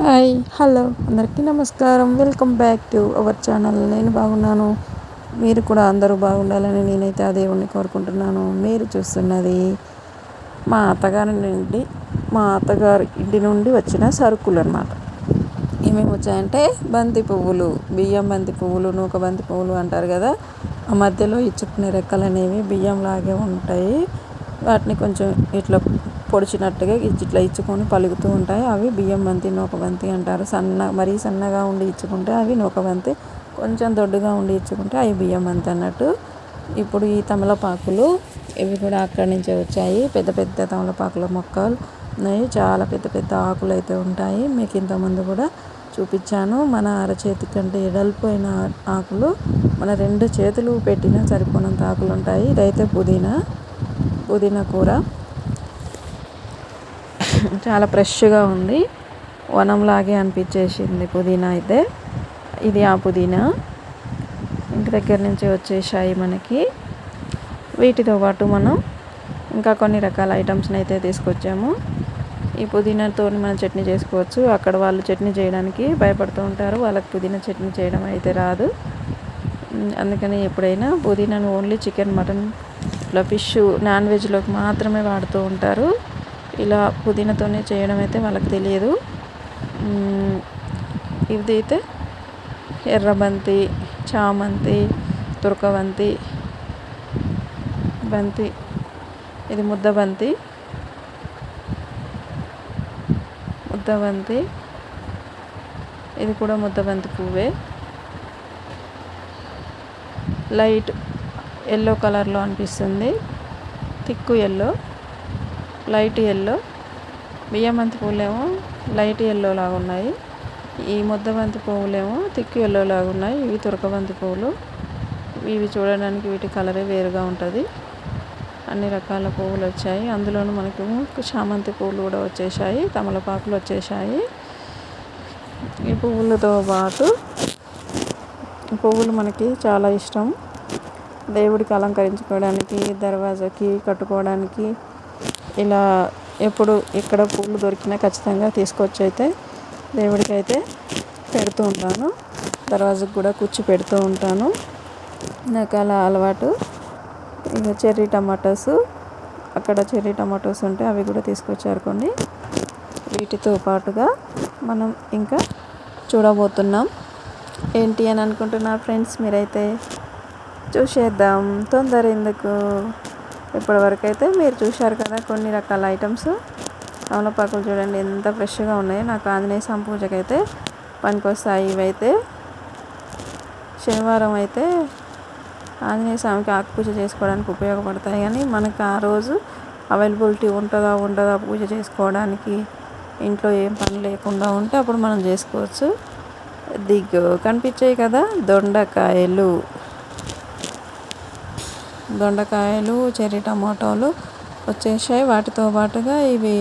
Hi hello. అందరికీ నమస్కారం. Welcome back to our channel. నేను బాగున్నాను. మీరు కూడా అందరూ బాగుండాలని నేనైతే ఆ దేవుణ్ణి కోరుకుంటున్నాను. మీరు చూస్తున్నది మా అత్తగారి నుండి మా అత్తగారి ఇంటి నుండి వచ్చిన సరుకులు అనమాట ఏమేమి వచ్చాయంటే బంతి పువ్వులు బియ్యం బంతి పువ్వులు నూక బంతి పువ్వులు అంటారు కదా. ఆ మధ్యలో ఇచ్చుకునే రెక్కలు అనేవి బియ్యం లాగే ఉంటాయి. వాటిని కొంచెం ఇట్లా పొడిచినట్టుగా ఇట్లా ఇచ్చుకొని పలుకుతూ ఉంటాయి. అవి బియ్యం బంతి నూకబంతి అంటారు. సన్న మరీ సన్నగా ఉండి ఇచ్చుకుంటే అవి నూకబంతి కొంచెం దొడ్డుగా ఉండి ఇచ్చుకుంటే అవి బియ్యం బంతి అన్నట్టు. ఇప్పుడు ఈ తమలపాకులు ఇవి కూడా అక్కడి నుంచే వచ్చాయి. పెద్ద పెద్ద తమలపాకుల మొక్కలు ఉన్నాయి. చాలా పెద్ద పెద్ద ఆకులు అయితే ఉంటాయి. మీకు ఇంతకుముందు కూడా చూపించాను. మన అరచేతి కంటే ఎడల్పోయిన ఆకులు మన రెండు చేతులు పెట్టినా సరిపోనంత ఆకులు ఉంటాయి. ఇదైతే పుదీనా పుదీనా కూర. చాలా ఫ్రెష్గా ఉంది. వనంలాగే అనిపించేసింది పుదీనా అయితే. ఇది ఆ పుదీనా. ఇంటి దగ్గర నుంచి వచ్చేసాయి మనకి. వీటితో పాటు మనం ఇంకా కొన్ని రకాల ఐటమ్స్ని అయితే తీసుకొచ్చాము. ఈ పుదీనాతో మనం చట్నీ చేసుకోవచ్చు. అక్కడ వాళ్ళు చట్నీ చేయడానికి భయపడుతూ ఉంటారు. వాళ్ళకి పుదీనా చట్నీ చేయడం అయితే రాదు. అందుకని ఎప్పుడైనా పుదీనాను ఓన్లీ చికెన్ మటన్ ఇట్లా ఫిష్ నాన్ వెజ్లోకి మాత్రమే వాడుతూ ఉంటారు. ఇలా పుదీనాతోనే చేయడం అయితే వాళ్ళకి తెలియదు. ఇది అయితే ఎర్రబంతి చామంతి తురకబంతి బంతి. ఇది ముద్దబంతి ముద్దబంతి ఇది కూడా ముద్దబంతి పువ్వే. లైట్ ఎల్లో కలర్లో అనిపిస్తుంది. Thick yellow. లైట్ ఎల్లో బియ్యమంతి పూలేమో లైట్ ఎల్లో లాగా ఉన్నాయి. ఈ ముద్దబంతి పువ్వులేమో తిక్కు ఎల్లో లాగా ఉన్నాయి. ఇవి తురకబంతి పువ్వులు. ఇవి చూడడానికి వీటి కలరే వేరుగా ఉంటుంది. అన్ని రకాల పువ్వులు వచ్చాయి. అందులోనూ మనకు చామంతి పువ్వులు కూడా వచ్చేసాయి తమలపాకులు వచ్చేసాయి ఈ పువ్వులతో పాటు పువ్వులు మనకి చాలా ఇష్టం. దేవుడికి అలంకరించుకోవడానికి దర్వాజాకి కట్టుకోవడానికి ఇలా ఎప్పుడు ఇక్కడ పూలు దొరికినా ఖచ్చితంగా తీసుకొచ్చి అయితే దేవుడికి అయితే పెడుతూ ఉంటాను. దర్వాజకు కూడా కూర్చి పెడుతూ ఉంటాను. నాకు అలా అలవాటు. ఇంకా చెర్రీ టమాటోస్ అక్కడ చెర్రీ టమాటోస్ ఉంటే అవి కూడా తీసుకొచ్చారు కొన్ని. వీటితో పాటుగా మనం ఇంకా చూడబోతున్నాం. ఏంటి అని అనుకుంటున్నారు ఫ్రెండ్స్? మీరైతే చూసేద్దాం. తొందర ఎందుకు? ఇప్పటివరకు అయితే మీరు చూశారు కదా కొన్ని రకాల ఐటమ్స్. తమలపాకులు చూడండి ఎంత ఫ్రెష్గా ఉన్నాయో. నాకు ఆంజనేయ స్వామి పూజకి అయితే పనికొస్తాయి ఇవైతే. శనివారం అయితే ఆంజనేయ స్వామికి ఆకుపూజ చేసుకోవడానికి ఉపయోగపడతాయి. కానీ మనకు ఆ రోజు అవైలబిలిటీ ఉంటుందా ఉండదా పూజ చేసుకోవడానికి? ఇంట్లో ఏం పని లేకుండా ఉంటే అప్పుడు మనం చేసుకోవచ్చు. దిగ్గు కనిపించాయి కదా దొండకాయలు. దొండకాయలు చెర్రీ టమాటోలు వచ్చేసాయి. వాటితో పాటుగా ఇవి